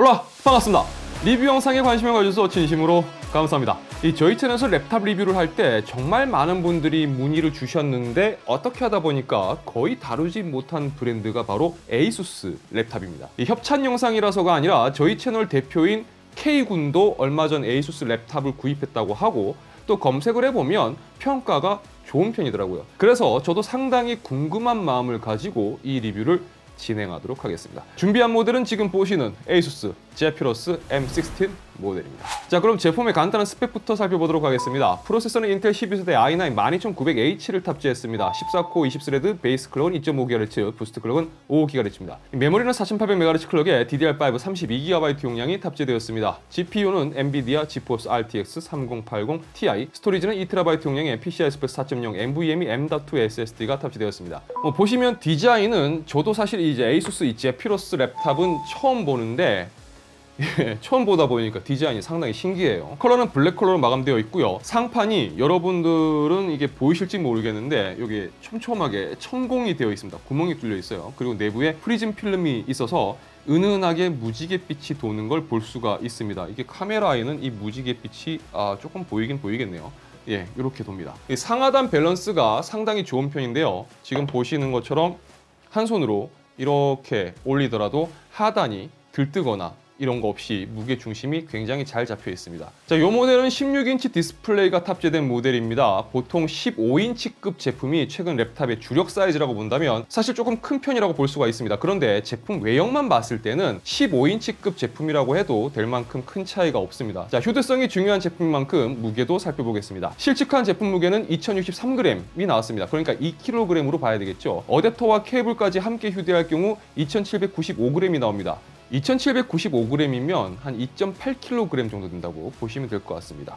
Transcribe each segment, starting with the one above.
올라 반갑습니다. 리뷰 영상에 관심을 가져서 진심으로 감사합니다. 이 저희 채널에서 랩탑 리뷰를 할 때 정말 많은 분들이 문의를 주셨는데 어떻게 하다 보니까 거의 다루지 못한 브랜드가 바로 에이수스 랩탑입니다. 이 협찬 영상이라서가 아니라 저희 채널 대표인 K군도 얼마 전 에이수스 랩탑을 구입했다고 하고 또 검색을 해보면 평가가 좋은 편이더라고요. 그래서 저도 상당히 궁금한 마음을 가지고 이 리뷰를 진행하도록 하겠습니다. 준비한 모델은 지금 보시는 ASUS 제피러스 M16 모델입니다. 자, 그럼 제품의 간단한 스펙부터 살펴보도록 하겠습니다. 프로세서는 인텔 12세대 i9 12900H를 탑재했습니다. 14코어 20스레드 베이스 클럭은 2.5GHz, 부스트 클럭은 5GHz입니다. 메모리는 4800MHz 클럭에 DDR5 32GB 용량이 탑재되었습니다. GPU는 엔비디아 지포스 RTX 3080 Ti, 스토리지는 2TB 용량의 PCI Express 4.0 NVMe M.2 SSD가 탑재되었습니다. 뭐 보시면 디자인은 저도 사실 이제 ASUS 이 제피러스 랩탑은 처음 보는데 예, 처음 보다 보니까 디자인이 상당히 신기해요. 컬러는 블랙 컬러로 마감되어 있고요. 상판이 여러분들은 이게 보이실지 모르겠는데 여기 촘촘하게 천공이 되어 있습니다. 구멍이 뚫려 있어요. 그리고 내부에 프리즘 필름이 있어서 은은하게 무지갯빛이 도는 걸 볼 수가 있습니다. 이게 카메라에는 이 무지갯빛이 아, 조금 보이긴 보이겠네요. 예, 이렇게 돕니다. 이 상하단 밸런스가 상당히 좋은 편인데요. 지금 보시는 것처럼 한 손으로 이렇게 올리더라도 하단이 들뜨거나 이런 거 없이 무게 중심이 굉장히 잘 잡혀 있습니다. 자, 이 모델은 16인치 디스플레이가 탑재된 모델입니다. 보통 15인치급 제품이 최근 랩탑의 주력 사이즈라고 본다면 사실 조금 큰 편이라고 볼 수가 있습니다. 그런데 제품 외형만 봤을 때는 15인치급 제품이라고 해도 될 만큼 큰 차이가 없습니다. 자, 휴대성이 중요한 제품인 만큼 무게도 살펴보겠습니다. 실측한 제품 무게는 2063g이 나왔습니다. 그러니까 2kg으로 봐야 되겠죠. 어댑터와 케이블까지 함께 휴대할 경우 2795g이 나옵니다. 2795g이면 한 2.8kg 정도 된다고 보시면 될 것 같습니다.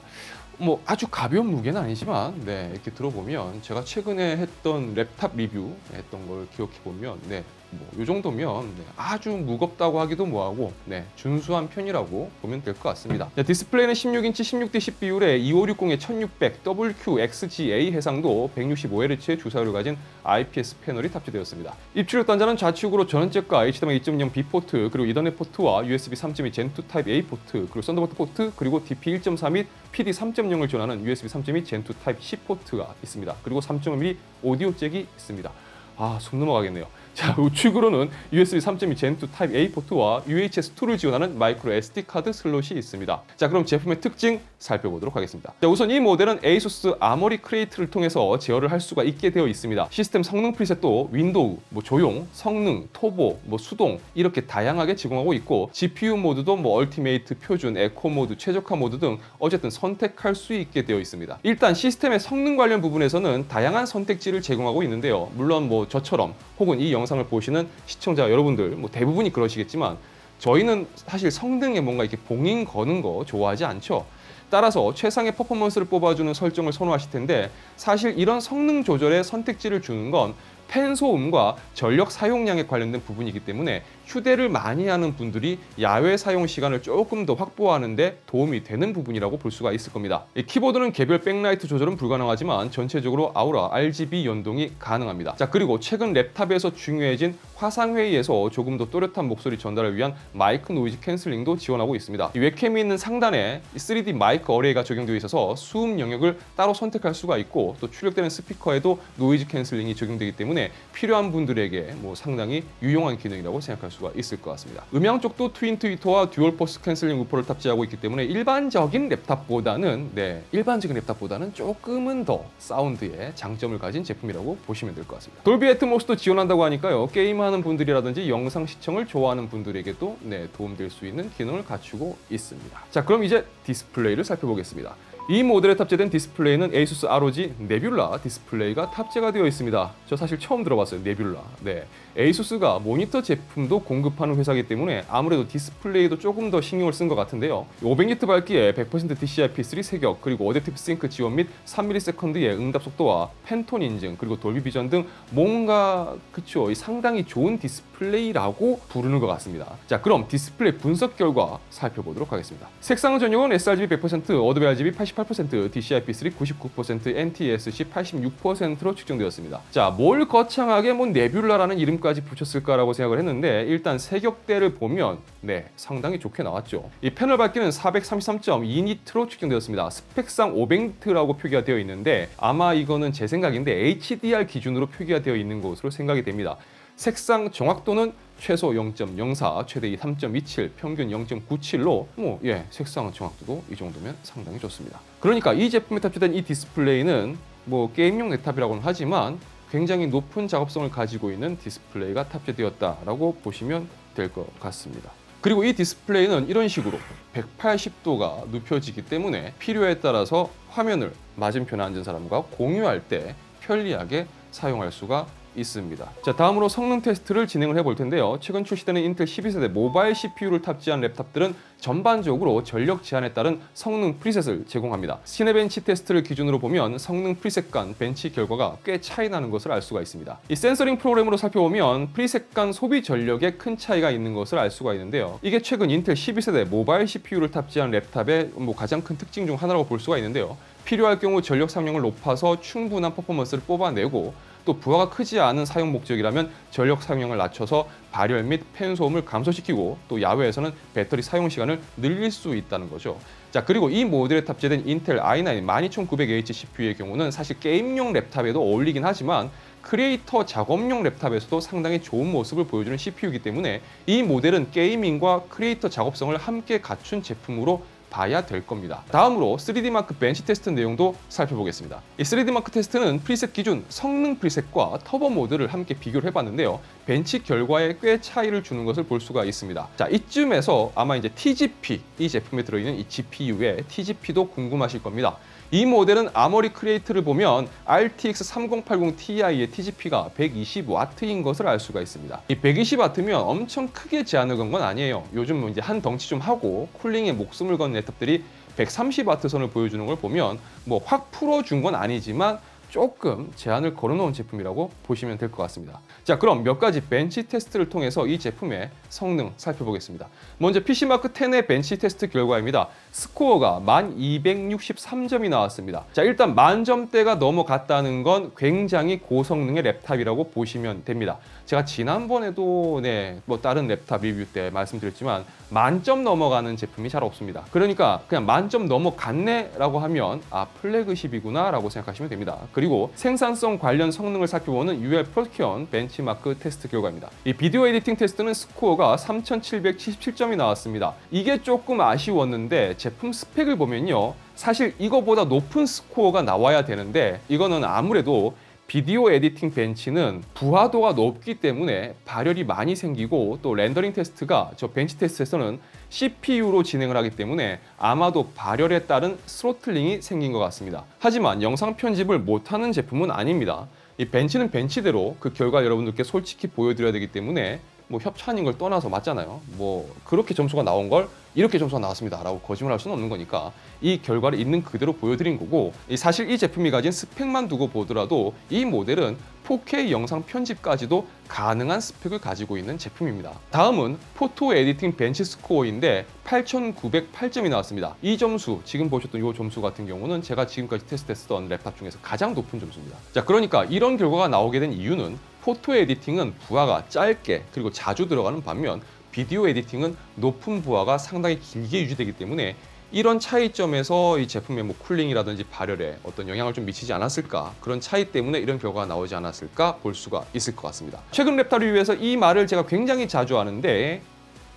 뭐 아주 가벼운 무게는 아니지만 네, 이렇게 들어보면 제가 최근에 했던 랩탑 리뷰 했던 걸 기억해 보면 네, 뭐 이 정도면 네, 아주 무겁다고 하기도 뭐하고 네, 준수한 편이라고 보면 될 것 같습니다. 네, 디스플레이는 16인치 16대 10 비율에 2560에 1600 WQXGA 해상도 165Hz의 주사율을 가진 IPS 패널이 탑재되었습니다. 입출력 단자는 좌측으로 전원잭과 HDMI 2.0 B 포트 그리고 이더넷 포트와 USB 3.2 Gen2 타입 A 포트 그리고 썬더볼트 포트 그리고 DP 1.3및 PD 3.0을 지원하는 USB 3.2 Gen2 타입 C 포트가 있습니다. 그리고 3.5mm 오디오 잭이 있습니다. 아, 숨 넘어가겠네요. 자, 우측으로는 USB 3.2 Gen2 타입 A 포트와 UHS-2를 지원하는 마이크로 SD 카드 슬롯이 있습니다. 자, 그럼 제품의 특징 살펴보도록 하겠습니다. 자, 우선 이 모델은 ASUS 아머리 크리에이트를 통해서 제어를 할 수가 있게 되어 있습니다. 시스템 성능 프리셋도 윈도우, 뭐 조용, 성능, 토보, 뭐 수동 이렇게 다양하게 제공하고 있고 GPU 모드도 뭐 얼티메이트, 표준, 에코 모드, 최적화 모드 등 어쨌든 선택할 수 있게 되어 있습니다. 일단 시스템의 성능 관련 부분에서는 다양한 선택지를 제공하고 있는데요. 물론 뭐 저처럼 혹은 이 영상을 보시는 시청자 여러분들 뭐 대부분이 그러시겠지만 저희는 사실 성능에 뭔가 이렇게 봉인 거는 거 좋아하지 않죠. 따라서 최상의 퍼포먼스를 뽑아주는 설정을 선호하실 텐데 사실 이런 성능 조절에 선택지를 주는 건 팬 소음과 전력 사용량에 관련된 부분이기 때문에 휴대를 많이 하는 분들이 야외 사용 시간을 조금 더 확보하는데 도움이 되는 부분이라고 볼 수가 있을 겁니다. 이 키보드는 개별 백라이트 조절은 불가능하지만 전체적으로 아우라 RGB 연동이 가능합니다. 자 그리고 최근 랩탑에서 중요해진 화상회의에서 조금 더 또렷한 목소리 전달을 위한 마이크 노이즈 캔슬링도 지원하고 있습니다. 이 웹캠이 있는 상단에 3D 마이크 어레이가 적용되어 있어서 수음 영역을 따로 선택할 수가 있고 또 출력되는 스피커에도 노이즈 캔슬링이 적용되기 때문에 필요한 분들에게 뭐 상당히 유용한 기능이라고 생각할 수가 있을 것 같습니다. 음향 쪽도 트윈 트위터와 듀얼 포스 캔슬링 우퍼를 탑재하고 있기 때문에 일반적인 랩탑보다는 네 일반적인 랩탑보다는 조금은 더 사운드에 장점을 가진 제품이라고 보시면 될 것 같습니다. 돌비 애트모스도 지원한다고 하니까요 게임하는 분들이라든지 영상 시청을 좋아하는 분들에게도 네 도움될 수 있는 기능을 갖추고 있습니다. 자 그럼 이제 디스플레이를 살펴보겠습니다. 이 모델에 탑재된 디스플레이는 ASUS ROG 네뷸라 디스플레이가 탑재가 되어 있습니다. 저 사실 처음 들어봤어요. 네뷸라. 네. ASUS가 모니터 제품도 공급하는 회사이기 때문에 아무래도 디스플레이도 조금 더 신경을 쓴 것 같은데요. 500니트 밝기에 100% DCI-P3 세격 그리고 어댑티브 싱크 지원 및 3ms의 응답 속도와 펜톤 인증 그리고 돌비 비전 등 뭔가 그쵸 이 상당히 좋은 디스플레이라고 부르는 것 같습니다. 자 그럼 디스플레이 분석 결과 살펴보도록 하겠습니다. 색상 전용은 sRGB 100%, 어도비 RGB 88%, DCI-P3 99%, NTSC 86%로 측정되었습니다. 자, 뭘 거창하게 뭐 네뷸라라는 이름까지 붙였을까라고 생각을 했는데 일단 세격대를 보면 네, 상당히 좋게 나왔죠. 이 패널 밝기는 433.2니트로 측정되었습니다. 스펙상 500니트라고 표기가 되어 있는데 아마 이거는 제 생각인데 HDR 기준으로 표기가 되어 있는 것으로 생각이 됩니다. 색상 정확도는 최소 0.04, 최대 3.27, 평균 0.97로 뭐 예, 색상 정확도도 이 정도면 상당히 좋습니다. 그러니까 이 제품에 탑재된 이 디스플레이는 뭐 게임용 랩탑이라고는 하지만 굉장히 높은 작업성을 가지고 있는 디스플레이가 탑재되었다라고 보시면 될 것 같습니다. 그리고 이 디스플레이는 이런 식으로 180도가 눕혀지기 때문에 필요에 따라서 화면을 맞은편에 앉은 사람과 공유할 때 편리하게 사용할 수가 있습니다. 자, 다음으로 성능 테스트를 진행을 해볼 텐데요. 최근 출시되는 인텔 12세대 모바일 CPU를 탑재한 랩탑들은 전반적으로 전력 제한에 따른 성능 프리셋을 제공합니다. 시네벤치 테스트를 기준으로 보면 성능 프리셋 간 벤치 결과가 꽤 차이 나는 것을 알 수가 있습니다. 이 센서링 프로그램으로 살펴보면 프리셋 간 소비 전력에 큰 차이가 있는 것을 알 수가 있는데요. 이게 최근 인텔 12세대 모바일 CPU를 탑재한 랩탑의 뭐 가장 큰 특징 중 하나라고 볼 수가 있는데요. 필요할 경우 전력 사용량을 높아서 충분한 퍼포먼스를 뽑아내고 또 부하가 크지 않은 사용 목적이라면 전력 사용량을 낮춰서 발열 및 팬 소음을 감소시키고 또 야외에서는 배터리 사용 시간을 늘릴 수 있다는 거죠. 자 그리고 이 모델에 탑재된 인텔 i9 12900H CPU의 경우는 사실 게임용 랩탑에도 어울리긴 하지만 크리에이터 작업용 랩탑에서도 상당히 좋은 모습을 보여주는 CPU이기 때문에 이 모델은 게이밍과 크리에이터 작업성을 함께 갖춘 제품으로 봐야 될 겁니다. 다음으로 3D 마크 벤치 테스트 내용도 살펴보겠습니다. 이 3D 마크 테스트는 프리셋 기준 성능 프리셋과 터보 모드를 함께 비교를 해봤는데요. 벤치 결과에 꽤 차이를 주는 것을 볼 수가 있습니다. 자, 이쯤에서 아마 이제 TGP, 이 제품에 들어있는 이 GPU의 TGP도 궁금하실 겁니다. 이 모델은 아머리 크리에이트를 보면 RTX 3080 Ti의 TGP가 120W인 것을 알 수가 있습니다. 이 120W면 엄청 크게 제한을 건 건 아니에요. 요즘 뭐 이제 한 덩치 좀 하고 쿨링에 목숨을 건 랩탑들이 130W 선을 보여주는 걸 보면 뭐 확 풀어준 건 아니지만 조금 제한을 걸어놓은 제품이라고 보시면 될 것 같습니다. 자, 그럼 몇 가지 벤치 테스트를 통해서 이 제품의 성능 살펴보겠습니다. 먼저 PC마크 10의 벤치 테스트 결과입니다. 스코어가 1263점이 나왔습니다. 자, 일단 만점대가 넘어갔다는 건 굉장히 고성능의 랩탑이라고 보시면 됩니다. 제가 지난번에도 네, 뭐 다른 랩탑 리뷰 때 말씀드렸지만 만점 넘어가는 제품이 잘 없습니다. 그러니까 그냥 만점 넘어갔네라고 하면 아 플래그십이구나라고 생각하시면 됩니다. 그리고 생산성 관련 성능을 살펴보는 UL 프로키언 벤치마크 테스트 결과입니다. 이 비디오 에디팅 테스트는 스코어가 3,777점이 나왔습니다. 이게 조금 아쉬웠는데 제품 스펙을 보면요. 사실 이거보다 높은 스코어가 나와야 되는데 이거는 아무래도 비디오 에디팅 벤치는 부하도가 높기 때문에 발열이 많이 생기고 또 렌더링 테스트가 저 벤치 테스트에서는 CPU로 진행을 하기 때문에 아마도 발열에 따른 스로틀링이 생긴 것 같습니다. 하지만 영상 편집을 못하는 제품은 아닙니다. 이 벤치는 벤치대로 그 결과 여러분들께 솔직히 보여드려야 되기 때문에 뭐 협찬인 걸 떠나서 맞잖아요. 뭐 그렇게 점수가 나온 걸 이렇게 점수가 나왔습니다라고 거짓말할 수는 없는 거니까 이 결과를 있는 그대로 보여드린 거고 이 사실 이 제품이 가진 스펙만 두고 보더라도 이 모델은 4K 영상 편집까지도 가능한 스펙을 가지고 있는 제품입니다. 다음은 포토 에디팅 벤치 스코어인데 8,908점이 나왔습니다. 이 점수, 지금 보셨던 이 점수 같은 경우는 제가 지금까지 테스트했던 랩탑 중에서 가장 높은 점수입니다. 자, 그러니까 이런 결과가 나오게 된 이유는 포토 에디팅은 부하가 짧게 그리고 자주 들어가는 반면 비디오 에디팅은 높은 부하가 상당히 길게 유지되기 때문에 이런 차이점에서 이 제품의 뭐 쿨링이라든지 발열에 어떤 영향을 좀 미치지 않았을까 그런 차이 때문에 이런 결과가 나오지 않았을까 볼 수가 있을 것 같습니다. 최근 랩탑 리뷰에서 이 말을 제가 굉장히 자주 하는데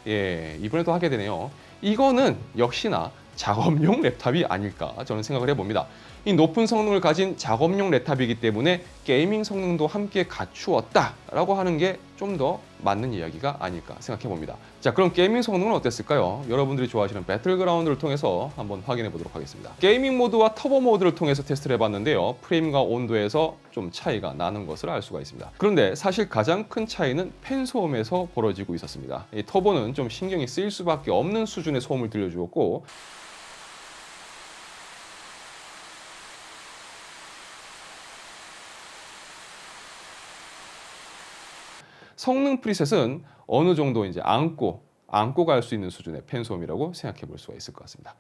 예 이번에도 하게 되네요. 이거는 역시나 작업용 랩탑이 아닐까 저는 생각을 해봅니다. 이 높은 성능을 가진 작업용 랩탑이기 때문에 게이밍 성능도 함께 갖추었다라고 하는 게 좀 더 맞는 이야기가 아닐까 생각해 봅니다. 자, 그럼 게이밍 성능은 어땠을까요? 여러분들이 좋아하시는 배틀그라운드를 통해서 한번 확인해 보도록 하겠습니다. 게이밍 모드와 터보 모드를 통해서 테스트를 해 봤는데요. 프레임과 온도에서 좀 차이가 나는 것을 알 수가 있습니다. 그런데 사실 가장 큰 차이는 팬 소음에서 벌어지고 있었습니다. 이 터보는 좀 신경이 쓰일 수밖에 없는 수준의 소음을 들려주었고 성능 프리셋은 어느 정도 이제 안고 안고 갈 수 있는 수준의 팬 소음이라고 생각해 볼 수가 있을 것 같습니다.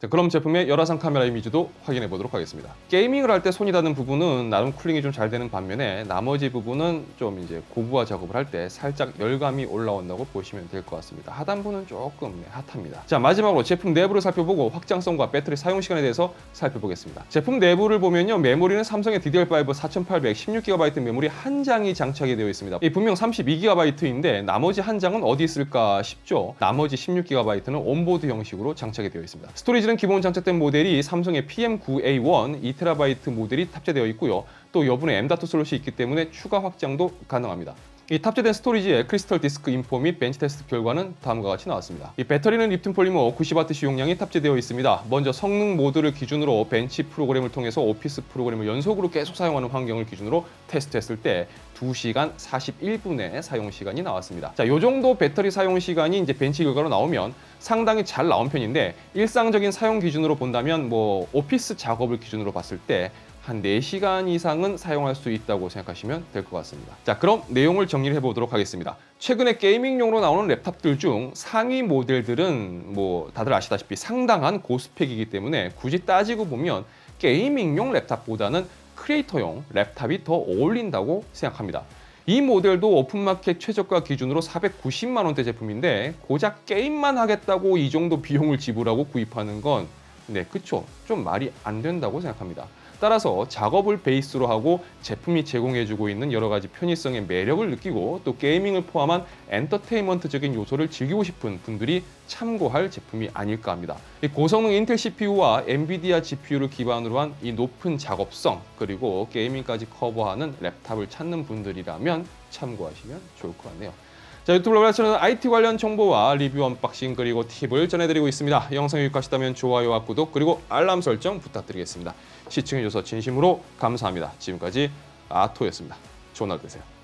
자, 그럼 제품의 열화상 카메라 이미지도 확인해 보도록 하겠습니다. 게이밍을 할 때 손이 닿는 부분은 나름 쿨링이 좀 잘 되는 반면에 나머지 부분은 좀 이제 고부하 작업을 할 때 살짝 열감이 올라온다고 보시면 될 것 같습니다. 하단부는 조금 네, 핫합니다. 자 마지막으로 제품 내부를 살펴보고 확장성과 배터리 사용 시간에 대해서 살펴보겠습니다. 제품 내부를 보면요 메모리는 삼성의 DDR5 4800 16GB 메모리 한 장이 장착이 되어 있습니다. 이 분명 32GB인데 나머지 한 장은 어디 있을까 싶죠. 나머지 16GB는 온보드 형식으로 장착이 되어 있습니다. 스토리지 는 기본 장착된 모델이 삼성의 PM9A1 2TB 모델이 탑재되어 있고요. 또 여분의 M.2 슬롯이 있기 때문에 추가 확장도 가능합니다. 이 탑재된 스토리지의 크리스털 디스크 인포 및 벤치 테스트 결과는 다음과 같이 나왔습니다. 이 배터리는 립튼 폴리머 90W 시용량이 탑재되어 있습니다. 먼저 성능 모드를 기준으로 벤치 프로그램을 통해서 오피스 프로그램을 연속으로 계속 사용하는 환경을 기준으로 테스트했을 때 2시간 41분의 사용 시간이 나왔습니다. 자, 요 정도 배터리 사용 시간이 이제 벤치 결과로 나오면 상당히 잘 나온 편인데 일상적인 사용 기준으로 본다면 뭐 오피스 작업을 기준으로 봤을 때 한 4시간 이상은 사용할 수 있다고 생각하시면 될 것 같습니다. 자, 그럼 내용을 정리를 해보도록 하겠습니다. 최근에 게이밍용으로 나오는 랩탑들 중 상위 모델들은 뭐 다들 아시다시피 상당한 고스펙이기 때문에 굳이 따지고 보면 게이밍용 랩탑보다는 크리에이터용 랩탑이 더 어울린다고 생각합니다. 이 모델도 오픈마켓 최저가 기준으로 490만 원대 제품인데 고작 게임만 하겠다고 이 정도 비용을 지불하고 구입하는 건 네, 그쵸. 좀 말이 안 된다고 생각합니다. 따라서 작업을 베이스로 하고 제품이 제공해주고 있는 여러 가지 편의성의 매력을 느끼고 또 게이밍을 포함한 엔터테인먼트적인 요소를 즐기고 싶은 분들이 참고할 제품이 아닐까 합니다. 이 고성능 인텔 CPU와 엔비디아 GPU를 기반으로 한 이 높은 작업성 그리고 게이밍까지 커버하는 랩탑을 찾는 분들이라면 참고하시면 좋을 것 같네요. 자 유튜브 라이브에서는 IT 관련 정보와 리뷰 언박싱 그리고 팁을 전해드리고 있습니다. 영상이 유익하시다면 좋아요와 구독 그리고 알람 설정 부탁드리겠습니다. 시청해주셔서 진심으로 감사합니다. 지금까지 아토였습니다. 좋은 하루 되세요.